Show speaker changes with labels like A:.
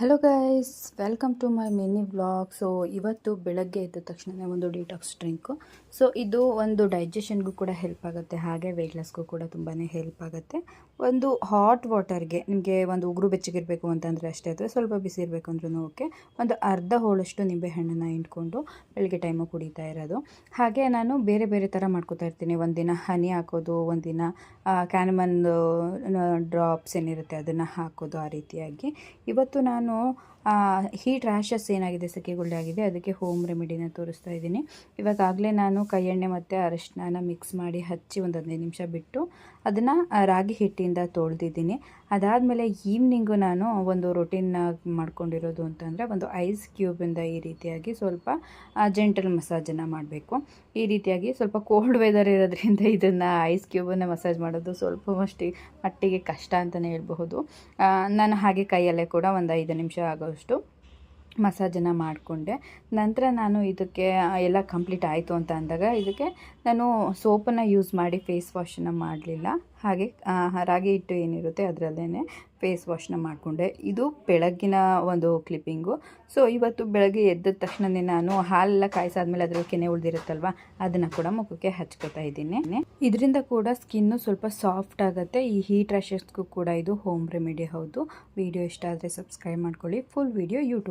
A: Hello guys welcome to my mini blog so ಇವತ್ತು ಬೆಳಗ್ಗೆ ಎದ್ದ ತಕ್ಷಣ ಒಂದು ಡಿಟಾಕ್ಸ್ ಡ್ರಿಂಕು ಸೊ ಇದು ಒಂದು ಡೈಜೆಷನ್ಗೂ ಕೂಡ ಹೆಲ್ಪ್ ಆಗುತ್ತೆ, ಹಾಗೆ ವೆಯ್ಟ್ ಲಾಸ್ಗೂ ಕೂಡ ತುಂಬಾ ಹೆಲ್ಪ್ ಆಗುತ್ತೆ. ಒಂದು ಹಾಟ್ ವಾಟರ್ಗೆ ನಿಮಗೆ ಒಂದು ಉಗುರು ಬೆಚ್ಚಗಿರಬೇಕು ಅಂತಂದರೆ ಅಷ್ಟೇ ಅಥವಾ ಸ್ವಲ್ಪ ಬಿಸಿ ಇರಬೇಕು ಅಂದ್ರೂ ಓಕೆ ಒಂದು ಅರ್ಧ ಹೋಳಷ್ಟು ನಿಂಬೆಹಣ್ಣನ್ನು ಹಿಂಡ್ಕೊಂಡು ಬೆಳಗ್ಗೆ ಟೈಮು ಕುಡಿತಾ ಇರೋದು. ಹಾಗೆ ನಾನು ಬೇರೆ ಬೇರೆ ಥರ ಮಾಡ್ಕೋತಾ ಇರ್ತೀನಿ. ಒಂದಿನ ಹನಿ ಹಾಕೋದು, ಒಂದಿನ ಕ್ಯಾನಮನ್ ಡ್ರಾಪ್ಸ್ ಏನಿರುತ್ತೆ ಅದನ್ನು ಹಾಕೋದು ಆ ರೀತಿಯಾಗಿ. ಇವತ್ತು ನಾನು ಹೀಟ್ ರ್ಯಾಷಸ್ ಏನಾಗಿದೆ? ಸೆಕೆಗುಳ್ಳೆ ಆಗಿದೆ. ಅದಕ್ಕೆ ಹೋಮ್ ರೆಮಿಡಿನ ತೋರಿಸ್ತಾ ಇದ್ದೀನಿ. ಇವಾಗಾಗಲೇ ನಾನು ಕೈ ಎಣ್ಣೆ ಮತ್ತು ಅರಶಿನ ಮಿಕ್ಸ್ ಮಾಡಿ ಹಚ್ಚಿ ಒಂದು ಹದಿನೈದು ನಿಮಿಷ ಬಿಟ್ಟು ಅದನ್ನು ರಾಗಿ ಹಿಟ್ಟಿಂದ ತೊಳೆದಿದ್ದೀನಿ. ಅದಾದಮೇಲೆ ಈವ್ನಿಂಗು ನಾನು ಒಂದು ರೊಟೀನ್ ಮಾಡ್ಕೊಂಡಿರೋದು ಅಂತಂದರೆ ಒಂದು ಐಸ್ ಕ್ಯೂಬಿಂದ ಈ ರೀತಿಯಾಗಿ ಸ್ವಲ್ಪ ಜೆಂಟಲ್ ಮಸಾಜನ್ನು ಮಾಡಬೇಕು. ಈ ರೀತಿಯಾಗಿ ಸ್ವಲ್ಪ ಕೋಲ್ಡ್ ವೆದರ್ ಇರೋದ್ರಿಂದ ಇದನ್ನು ಐಸ್ ಕ್ಯೂಬನ್ನು ಮಸಾಜ್ ಮಾಡೋದು ಸ್ವಲ್ಪ ಮಷ್ಟಿ ಮಟ್ಟಿಗೆ ಕಷ್ಟ ಅಂತಲೇ ಹೇಳ್ಬಹುದು. ನಾನು ಹಾಗೆ ಕೈಯಲ್ಲೇ ಕೂಡ ಒಂದು ಐದು ನಿಮಿಷ ಆಗೋಷ್ಟು ಮಸಾಜನ್ನು ಮಾಡಿಕೊಂಡೆ. ನಂತರ ನಾನು ಇದಕ್ಕೆ, ಎಲ್ಲ ಕಂಪ್ಲೀಟ್ ಆಯಿತು ಅಂತ ಅಂದಾಗ ಇದಕ್ಕೆ ನಾನು ಸೋಪನ್ನು ಯೂಸ್ ಮಾಡಿ ಫೇಸ್ ವಾಶನ್ನು ಮಾಡಲಿಲ್ಲ. ಹಾಗೆ ರಾಗಿ ಹಿಟ್ಟು ಏನಿರುತ್ತೆ ಅದರಲ್ಲೇ ಫೇಸ್ ವಾಶನ್ನ ಮಾಡಿಕೊಂಡೆ. ಇದು ಬೆಳಗ್ಗಿನ ಒಂದು ಕ್ಲಿಪ್ಪಿಂಗು. ಸೊ, ಇವತ್ತು ಬೆಳಗ್ಗೆ ಎದ್ದ ತಕ್ಷಣವೇ ನಾನು ಹಾಲೆಲ್ಲ ಕಾಯಿಸಾದ್ಮೇಲೆ ಅದರಲ್ಲಿ ಕೆನೆ ಉಳಿದಿರುತ್ತಲ್ವ, ಅದನ್ನು ಕೂಡ ಮುಖಕ್ಕೆ ಹಚ್ಕೋತಾ ಇದ್ದೀನಿ. ಇದರಿಂದ ಕೂಡ ಸ್ಕಿನ್ನು ಸ್ವಲ್ಪ ಸಾಫ್ಟ್ ಆಗುತ್ತೆ. ಈ ಹೀಟ್ ರ್ಯಾಷಸ್ಗೂ ಕೂಡ ಇದು ಹೋಮ್ ರೆಮಿಡಿ ಹೌದು. ವಿಡಿಯೋ ಇಷ್ಟ ಆದರೆ ಸಬ್ಸ್ಕ್ರೈಬ್ ಮಾಡ್ಕೊಳ್ಳಿ. Full video YouTube